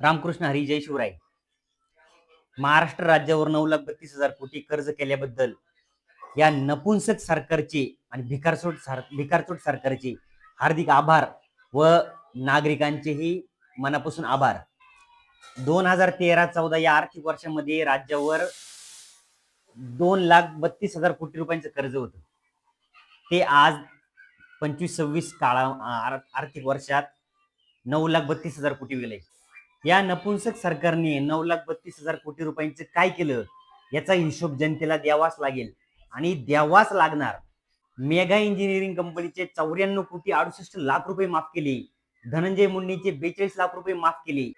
रामकृष्ण हरी जय शिवराय. महाराष्ट्र राज्यावर नऊ लाख बत्तीस हजार कोटी कर्ज केल्याबद्दल या नपुंसक सरकारचे आणि भिकारचोट सर भिकारचोट सरकारचे हार्दिक आभार व नागरिकांचेही मनापासून आभार. दोन हजार तेरा चौदा या आर्थिक वर्षामध्ये राज्यावर दोन लाख बत्तीस हजार कोटी रुपयांचं कर्ज होतं. ते आज पंचवीस सव्वीस काळा आर्थिक वर्षात नऊ लाख बत्तीस हजार कोटी गेले. या नपुंसक सरकारने नऊ लाख बत्तीस हजार कोटी रुपयांचं काय केलं? याचा हिशोब जनतेला द्यावाच लागेल. आणि द्यावाच लागणार. मेगा इंजिनिअरिंग कंपनीचे चौऱ्याण्णव कोटी अडुसष्ट लाख रुपये माफ केले. धनंजय मुंडेचे बेचाळीस लाख रुपये माफ केले.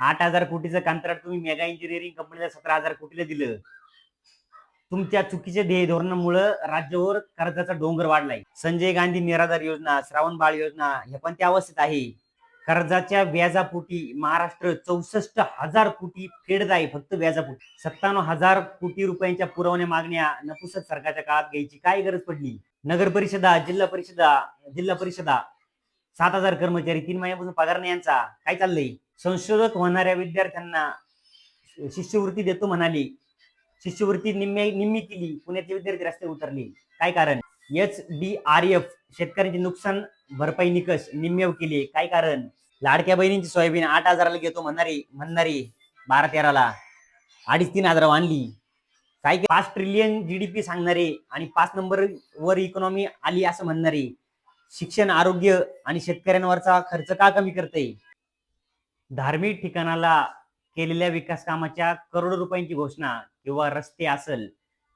आठ हजार कोटीचं कंत्राट तुम्ही मेगा इंजिनिअरिंग कंपनीला सतरा हजार कोटीला दिलं. तुमच्या चुकीच्या ध्येय धोरणामुळं राज्यावर कर्जाचा डोंगर वाढलाय. संजय गांधी निराधार योजना श्रावण बाळ योजना हे पण त्या अवस्थेत आहे. कर्जाच्या व्याजापोटी महाराष्ट्र चौसष्ट हजार कोटी फेडत आहे फक्त व्याजापोटी. सत्त्याण्णव हजार कोटी रुपयांच्या पुरवण्या मागण्या नपुसत सरकारच्या काळात घ्यायची काय गरज पडली? नगर परिषदा जिल्हा परिषदा जिल्हा परिषदा सात हजार कर्मचारी तीन महिन्यापासून पगार नाही यांचा. काय चाललंय? संशोधक होणाऱ्या विद्यार्थ्यांना शिष्यवृत्ती देतो म्हणाले. शिष्यवृत्ती निम्मे निम्मी केली. पुण्याचे विद्यार्थी रस्ते उतरले. काय कारण? एच डी आर एफ शेतकऱ्यांचे नुकसान भरपाई निकष निम्मेव केले. काय कारण? लाडक्या बहिणींची सोयाबीन आठ हजाराला घेतो म्हणणारी म्हणणारी बारा तेराला. अडीच तीन हजार आणली. काय काय पाच ट्रिलियन जीडीपी सांगणारे आणि पाच नंबर वर इकॉनॉमी आली असं म्हणणारे. शिक्षण आरोग्य आणि शेतकऱ्यांवरचा खर्च का कमी करते? धार्मिक ठिकाणाला केलेल्या विकास कामाच्या करोडो रुपयांची घोषणा किंवा रस्ते असल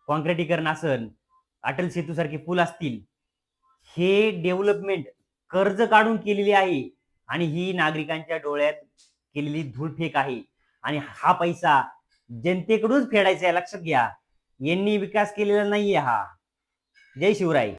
कॉन्क्रिटीकरण असल अटल सेतू सारखे पूल असतील हे डेव्हलपमेंट कर्ज काढून केलेली आहे. आणि ही नागरिकांच्या डोळ्यात केलेली धूळफेक आहे. आणि हा पैसा जनतेकडूनच फेडायचा आहे. लक्षात घ्या. यांनी विकास केलेला नाहीये हा. जय शिवराय.